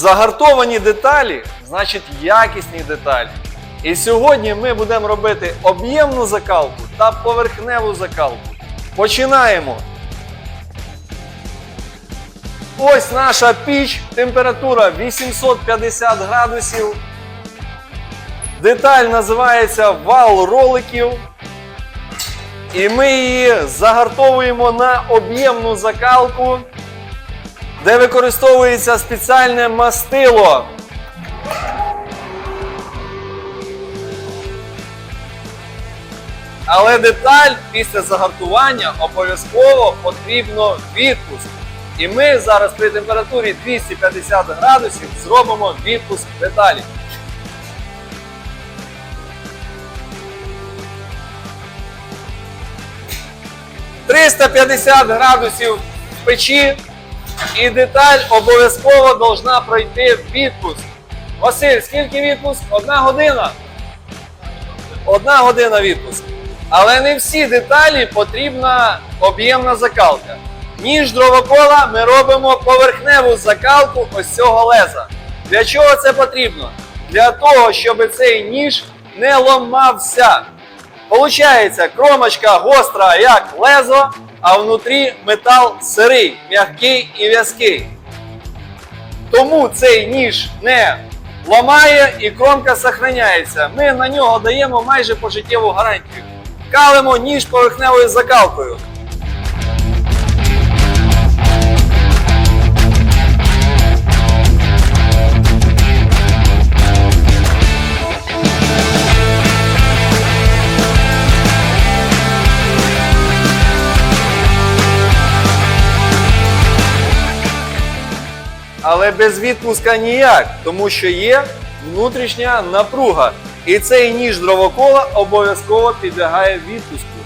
Загартовані деталі значить якісні деталі. І сьогодні ми будемо робити об'ємну закалку та поверхневу закалку. Починаємо. Ось наша піч, температура 850 градусів. Деталь називається вал роликів. І ми її загартовуємо на об'ємну закалку, де використовується спеціальне мастило. Але деталь після загартування обов'язково потрібно відпуск. І ми зараз при температурі 250 градусів зробимо відпуск деталі. «350 градусів в печі і деталь обов'язково должна пройти відпуск. Василь, скільки відпуск? Одна година. Одна година відпуск. Але не всі деталі потрібна об'ємна закалка. Ніж дровокола ми робимо поверхневу закалку ось цього леза. Для чого це потрібно? Для того, щоб цей ніж не ломався. Получається, кромочка гостра, як лезо, а внутрі метал сирий, м'який і в'язкий. Тому цей ніж не ламає і кромка сохраняється. Ми на нього даємо майже пожиттєву гарантію. Калимо ніж поверхневою закалкою. Але без відпуска ніяк, тому що є внутрішня напруга. І цей ніж дровокола обов'язково підлягає відпуску.